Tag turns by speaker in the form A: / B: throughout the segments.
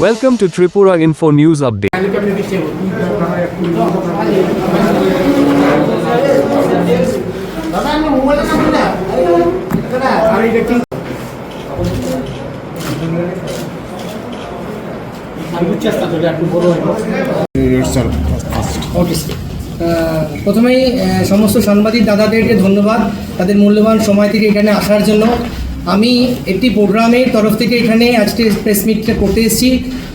A: Welcome to Tripura Info News Update.
B: প্রথমেই সমস্ত সাংবাদিক দাদাদেরকে ধন্যবাদ তাদের মূল্যবান সময় থেকে এখানে আসার জন্য আমি একটি প্রোগ্রামের তরফ থেকে এখানে আজকে প্রেস মিটটা করতে এসেছি।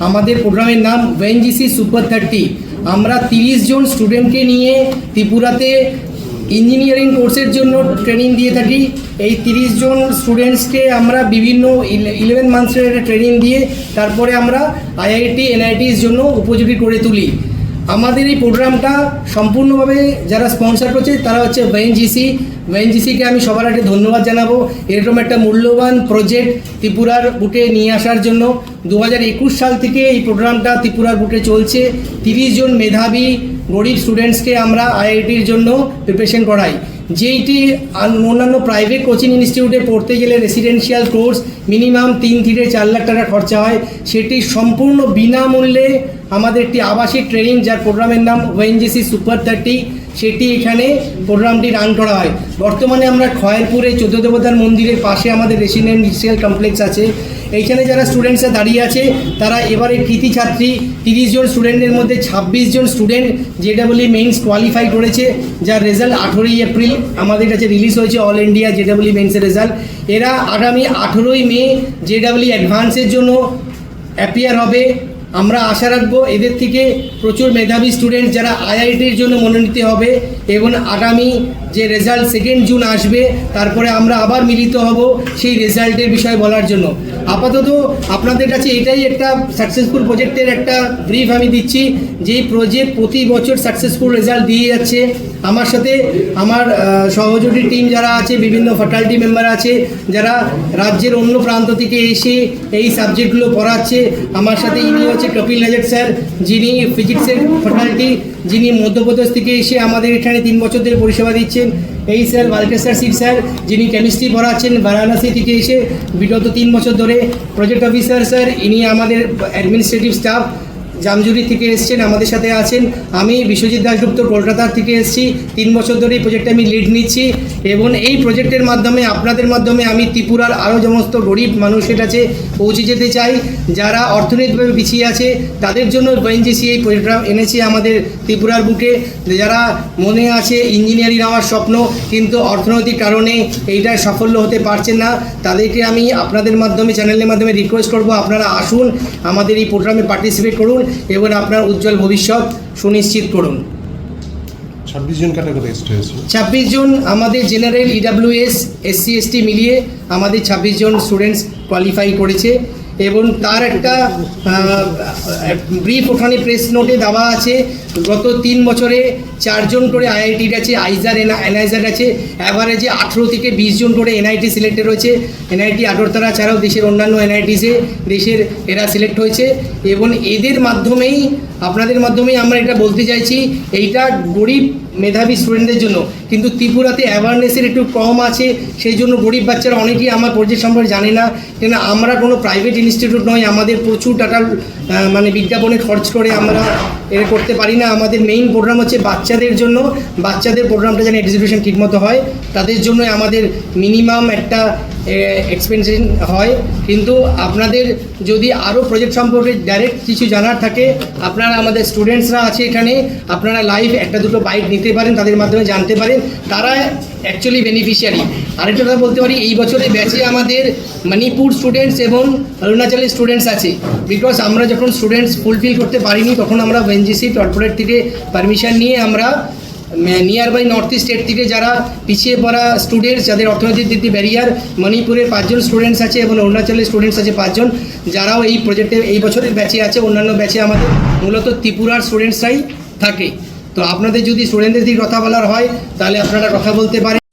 B: আমাদের প্রোগ্রামের নাম ওয়েনজিসি সুপার থার্টি আমরা তিরিশ জন স্টুডেন্টকে নিয়ে ত্রিপুরাতে ইঞ্জিনিয়ারিং কোর্সের জন্য ট্রেনিং দিয়ে থাকি। এই তিরিশ জন স্টুডেন্টসকে আমরা বিভিন্ন ইলেভেন মান্থসের ট্রেনিং দিয়ে তারপরে আমরা আইআইটি এনআইটির জন্য উপযোগী করে তুলি। আমাদের এই প্রোগ্রামটা সম্পূর্ণভাবে যারা স্পন্সার করছে, তারা হচ্ছে ওয়েনজিসি ওয়েনজিসিকে আমি সবার আগে ধন্যবাদ জানাব। এরকম একটা মূল্যবান প্রজেক্ট ত্রিপুরার বুটে নিয়ে আসার জন্য। দু হাজার একুশ সাল থেকে এই প্রোগ্রামটা ত্রিপুরার বুটে চলছে। তিরিশ জন মেধাবী গরিব স্টুডেন্টসকে আমরা আইআইটির জন্য প্রিপারেশন করাই। যেইটি অন্যান্য প্রাইভেট কোচিং ইনস্টিটিউটে পড়তে গেলে রেসিডেন্সিয়াল কোর্স মিনিমাম তিন থেকে চার লাখ টাকা খরচা হয়। সেটি সম্পূর্ণ বিনামূল্যে আমাদের একটি আবাসিক ট্রেনিং যার প্রোগ্রামের নাম ওএনজিসি সুপার থার্টি সেটি এখানে প্রোগ্রামটি রান করা হয়। বর্তমানে আমরা খয়েরপুরে চোদ্দ দেবতার মন্দিরের পাশে আমাদের রেসিডেন্সিয়াল কমপ্লেক্স আছে। এইখানে যারা স্টুডেন্টসরা দাঁড়িয়ে আছে, তারা এবারে কৃতি ছাত্রী, তিরিশ জন স্টুডেন্টের মধ্যে ছাব্বিশ জন স্টুডেন্ট জেডাবলি মেন্স কোয়ালিফাই করেছে, যার রেজাল্ট আঠেরোই এপ্রিল আমাদের কাছে রিলিজ হয়েছে অল ইন্ডিয়া জেডাবলি মেন্সের রেজাল্ট এরা আগামী আঠেরোই মে জেডাবলি অ্যাডভান্সের জন্য অ্যাপিয়ার হবে। আমরা আশা রাখব এদের থেকে প্রচুর মেধাবী স্টুডেন্ট যারা আইআইটির জন্য মনোনীত হবে এবং আগামী যে রেজাল্ট সেকেন্ড জুন আসবে, তারপরে আমরা আবার মিলিত হব সেই রেজাল্টের বিষয়ে বলার জন্য। আপাতত আপনাদের কাছে এটাই একটা সাকসেসফুল প্রজেক্টের একটা ব্রিফ আমি দিচ্ছি, যেই প্রজেক্ট প্রতি বছর সাকসেসফুল রেজাল্ট দিয়ে যাচ্ছে। আমার সাথে আমার সহযোগী টিম যারা আছে, বিভিন্ন ফ্যাকাল্টি মেম্বার আছে, যারা রাজ্যের অন্য প্রান্ত থেকে এসে এই সাবজেক্টগুলো পড়াচ্ছে, আমার সাথে ইনি হচ্ছে কপিল নাজার স্যার, যিনি ফিজিক্সের ফ্যাকাল্টি যিনি মধ্যপ্রদেশ থেকে এসে আমাদের এখানে তিন বছর ধরে পরিষেবা দিচ্ছেন। এই স্যার বালকেশ্বর সিং স্যার, যিনি কেমিস্ট্রি পড়াচ্ছেন, বারাণসী থেকে এসে বিগত তিন বছর ধরে প্রজেক্ট অফিসার স্যার, ইনি আমাদের অ্যাডমিনিস্ট্রেটিভ স্টাফ জামজুরি থেকে এসেছেন, আমাদের সাথে আছেন। আমি বিশ্বজিৎ দাসগুপ্ত কলকাতা থেকে এসেছি। তিন বছর ধরে এই প্রজেক্টে আমি লিড নিচ্ছি এবং এই প্রজেক্টের মাধ্যমে, আপনাদের মাধ্যমে আমি ত্রিপুরার আরও সমস্ত গরিব মানুষের কাছে পৌঁছে যেতে চাই। যারা অর্থনৈতিকভাবে পিছিয়ে আছে, তাদের জন্য ওএনজিসি এই প্রোগ্রাম এনেছে আমাদের ত্রিপুরার বুকে। যারা মনে আছে ইঞ্জিনিয়ারিং হওয়ার স্বপ্ন, কিন্তু অর্থনৈতিক কারণে এইটা সাফল্য হতে পারছেন না, তাদেরকে আমি আপনাদের মাধ্যমে চ্যানেলের মাধ্যমে রিকোয়েস্ট করব, আপনারা আসুন, আমাদের এই প্রোগ্রামে পার্টিসিপেট করুন। এবং আপনার উজ্জ্বল ভবিষ্যৎ সুনিশ্চিত করুন।
C: ছাব্বিশ জন
B: ছাব্বিশ জন আমাদের জেনারেল ইডাব্লিউএস এসসি এসটি মিলিয়ে আমাদের ছাব্বিশ জন স্টুডেন্টস কোয়ালিফাই করেছে এবং তার একটা ব্রিফ ওখানে প্রেস নোটে দেওয়া আছে গত তিন বছরে চারজন করে আইআইটির আছে, আইজার এনআইজার আছে অ্যাভারেজে আঠেরো থেকে বিশ জন করে এনআইটি সিলেক্টেড হয়েছে এনআইটি আগরতলা ছাড়াও দেশের অন্যান্য এনআইটিসে দেশের এরা সিলেক্ট হয়েছে এবং এদের মাধ্যমেই, আপনাদের মাধ্যমেই আমরা এটা বলতে চাইছি, এইটা গরিব মেধাবী স্টুডেন্টদের জন্য। কিন্তু ত্রিপুরাতে অ্যাওয়ারনেসের একটু কম আছে, সেই জন্য গরিব বাচ্চারা অনেকেই আমার প্রজেক্ট সম্পর্কে জানে না। কেন আমরা কোনো প্রাইভেট ইনস্টিটিউট নয়, আমাদের প্রচুর টাকা মানে বিজ্ঞাপনে খরচ করে আমরা এটা করতে পারি না। আমাদের মেইন প্রোগ্রাম হচ্ছে বাচ্চাদের জন্য। বাচ্চাদের প্রোগ্রামটা যেন এক্সিকিউশন ঠিকমতো হয়, তাদের জন্য আমাদের মিনিমাম একটা এক্সপেন্সেশন হয়। কিন্তু আপনাদের যদি আরও প্রজেক্ট সম্পর্কে ডাইরেক্ট কিছু জানার থাকে, আপনারা আমাদের স্টুডেন্টসরা আছে এখানে, আপনারা লাইভ একটা দুটো বাইক নিতে পারেন, তাদের মাধ্যমে জানতে পারেন। তারা অ্যাকচুয়ালি বেনিফিশিয়ারি আরেকটা কথা বলতে পারি, এই বছরে ব্যাচে আমাদের মণিপুর স্টুডেন্টস এবং অরুণাচলের স্টুডেন্টস আছে। বিকজ আমরা যখন স্টুডেন্টস ফুলফিল করতে পারিনি, তখন আমরা ওএনজিসি কর্পোরেট থেকে পারমিশন নিয়ে আমরা nearby north east state থেকে যারা পিছিয়ে পড়া স্টুডেন্টস যাদের অর্থনৈতিক দিক ব্যারিয়ার মণিপুরের পাঁচজন স্টুডেন্টস আছে এবং অরুণাচলের স্টুডেন্টস আছে পাঁচজন, যারাও এই প্রজেক্টে এই বছরের ব্যাচে আছে। অন্যান্য ব্যাচে আমাদের মূলত ত্রিপুরার স্টুডেন্টসরাই থাকে। তো আপনাদের যদি স্টুডেন্টদের দিকে কথা বলার হয়, তাহলে আপনারা কথা বলতে পারেন।